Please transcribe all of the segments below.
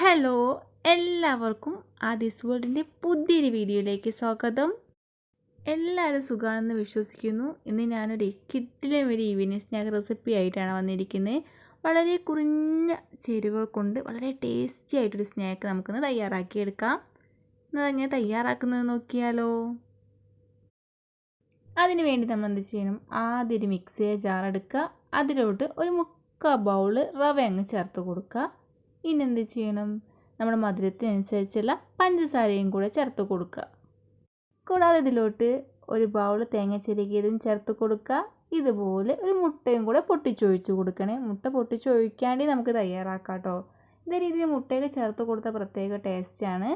Hello എല്ലാവർക്കും ആദിസ് വേൾഡിന്റെ പുതിയൊരു വീഡിയോയിലേക്ക് സ്വാഗതം. എല്ലാവരും സുഖമാണെന്ന് വിശ്വസിക്കുന്നു. ഇന്ന് ഞാനൊരു കിട്ടിലും ഒരു ഈവനിങ് സ്നാക്ക് റെസിപ്പി ആയിട്ടാണ് വന്നിരിക്കുന്നത്. വളരെ കുറഞ്ഞ ചേരുവകൾ കൊണ്ട് വളരെ ടേസ്റ്റി ആയിട്ടൊരു സ്നാക്ക് നമുക്കൊന്ന് തയ്യാറാക്കിയെടുക്കാം. എന്നതെങ്ങനെ തയ്യാറാക്കുന്നത് നോക്കിയാലോ? അതിന് വേണ്ടി നമ്മൾ എന്ത് ചെയ്യണം? ആദ്യം ഒരു മിക്സിയെ ജാർ എടുക്കുക. അതിലോട്ട് ഒരു മുക്കാൽ ബൗൾ റവ അങ്ങ് ചേർത്ത് കൊടുക്കുക. ഇനി എന്ത് ചെയ്യണം? നമ്മുടെ മധുരത്തിനനുസരിച്ചുള്ള പഞ്ചസാരയും കൂടെ ചേർത്ത് കൊടുക്കുക. കൂടാതെ ഇതിലോട്ട് ഒരു ബൗൾ തേങ്ങ ചെരുകിയതും ചേർത്ത് കൊടുക്കുക. ഇതുപോലെ ഒരു മുട്ടയും കൂടെ പൊട്ടിച്ചൊഴിച്ച് കൊടുക്കണേ. മുട്ട പൊട്ടിച്ചൊഴിക്കാണ്ടി നമുക്ക് തയ്യാറാക്കാം കേട്ടോ. ഇതേ രീതിയിൽ മുട്ടയൊക്കെ ചേർത്ത് കൊടുത്ത പ്രത്യേക ടേസ്റ്റാണ്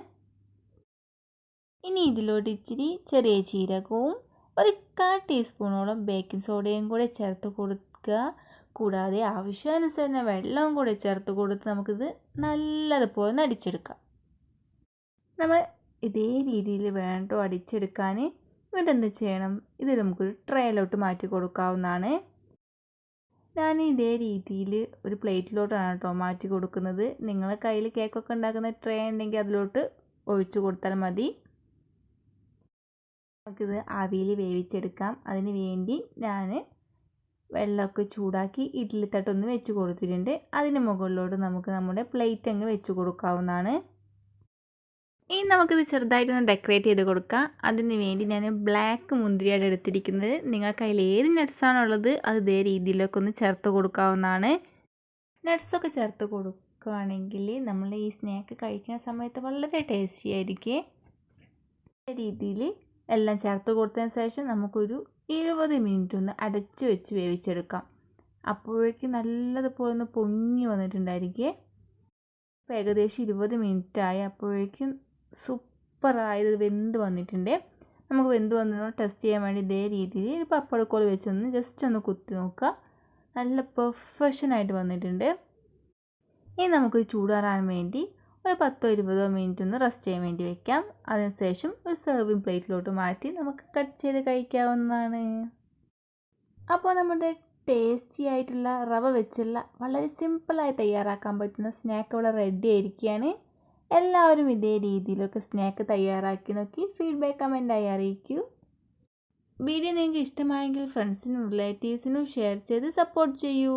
ഇനി ഇതിലോട്ട് ഇച്ചിരി ചെറിയ ജീരകവും ഒരു കാൽ ടീസ്പൂണോളം ബേക്കിംഗ് സോഡയും കൂടെ ചേർത്ത് കൊടുക്കുക. കൂടാതെ ആവശ്യാനുസരണം വെള്ളവും കൂടെ ചേർത്ത് കൊടുത്ത് നമുക്കിത് നല്ലതുപോലെ അടിച്ചെടുക്കാം. നമ്മൾ ഇതേ രീതിയിൽ വേണ്ടോ അടിച്ചെടുക്കാൻ എന്നിട്ട് ചെയ്യണം? ഇത് നമുക്കൊരു ട്രേയിലോട്ട് മാറ്റി കൊടുക്കാവുന്നതാണ്. ഞാൻ ഇതേ രീതിയിൽ ഒരു പ്ലേറ്റിലോട്ടാണ് കേട്ടോ മാറ്റി കൊടുക്കുന്നത്. നിങ്ങളെ കയ്യിൽ കേക്കൊക്കെ ഉണ്ടാക്കുന്ന ട്രേ ഉണ്ടെങ്കിൽ അതിലോട്ട് ഒഴിച്ചു കൊടുത്താൽ മതി. നമുക്കിത് ആവിയിൽ വേവിച്ചെടുക്കാം. അതിന് വേണ്ടി ഞാൻ വെള്ളമൊക്കെ ചൂടാക്കി ഇഡ്ഡലിത്തട്ടൊന്ന് വെച്ച് കൊടുത്തിട്ടുണ്ട്. അതിന് മുകളിലോട്ട് നമുക്ക് നമ്മുടെ പ്ലേറ്റ് അങ്ങ് വെച്ച് കൊടുക്കാവുന്നതാണ്. ഇനി നമുക്കിത് ചെറുതായിട്ടൊന്ന് ഡെക്കറേറ്റ് ചെയ്ത് കൊടുക്കാം. അതിന് വേണ്ടി ഞാൻ ബ്ലാക്ക് മുന്തിരിയാണ് എടുത്തിരിക്കുന്നത്. നിങ്ങളുടെ കയ്യിൽ ഏത് നട്ട്സാണുള്ളത് അത് ഇതേ രീതിയിലൊക്കെ ഒന്ന് ചേർത്ത് കൊടുക്കാവുന്നതാണ്. നട്ട്സൊക്കെ ചേർത്ത് കൊടുക്കുകയാണെങ്കിൽ നമ്മൾ ഈ സ്നാക്ക് കഴിക്കുന്ന സമയത്ത് വളരെ ടേസ്റ്റി ആയിരിക്കും. രീതിയിൽ എല്ലാം ചേർത്ത് കൊടുത്തതിന് ശേഷം നമുക്കൊരു ഇരുപത് മിനിറ്റ് ഒന്ന് അടച്ച് വെച്ച് വേവിച്ചെടുക്കാം. അപ്പോഴേക്ക് നല്ലതുപോലെ ഒന്ന് പൊങ്ങി വന്നിട്ടുണ്ടായിരിക്കേ. അപ്പോൾ ഏകദേശം ഇരുപത് മിനിറ്റ് ആയി. അപ്പോഴേക്കും സൂപ്പറായത് വെന്ത് വന്നിട്ടുണ്ട്. നമുക്ക് വെന്ത് വന്നോ ടെസ്റ്റ് ചെയ്യാൻ വേണ്ടി ഇതേ രീതിയിൽ ഒരു പപ്പടക്കോൽ വെച്ചൊന്ന് ജസ്റ്റ് ഒന്ന് കുത്തി നോക്കുക. നല്ല പെർഫെക്ഷനായിട്ട് വന്നിട്ടുണ്ട്. ഇനി നമുക്ക് ചൂടാറാൻ വേണ്ടി ഒരു പത്തോ ഇരുപതോ മിനിറ്റ് ഒന്ന് റെസ്റ്റ് ചെയ്യാൻ വേണ്ടി വെക്കാം. അതിനുശേഷം ഒരു സെർവിങ് പ്ലേറ്റിലോട്ട് മാറ്റി നമുക്ക് കട്ട് ചെയ്ത് കഴിക്കാവുന്നതാണ്. അപ്പോൾ നമ്മുടെ ടേസ്റ്റി ആയിട്ടുള്ള റവ വെച്ചുള്ള വളരെ സിമ്പിളായി തയ്യാറാക്കാൻ പറ്റുന്ന സ്നാക്ക് ഇവിടെ റെഡി ആയിരിക്കുകയാണ്. എല്ലാവരും ഇതേ രീതിയിലൊക്കെ സ്നാക്ക് തയ്യാറാക്കി നോക്കി ഫീഡ്ബാക്ക് കമന്റായി അറിയിക്കൂ. വീഡിയോ നിങ്ങൾക്ക് ഇഷ്ടമായെങ്കിൽ ഫ്രണ്ട്സിനും റിലേറ്റീവ്സിനും ഷെയർ ചെയ്ത് സപ്പോർട്ട് ചെയ്യൂ.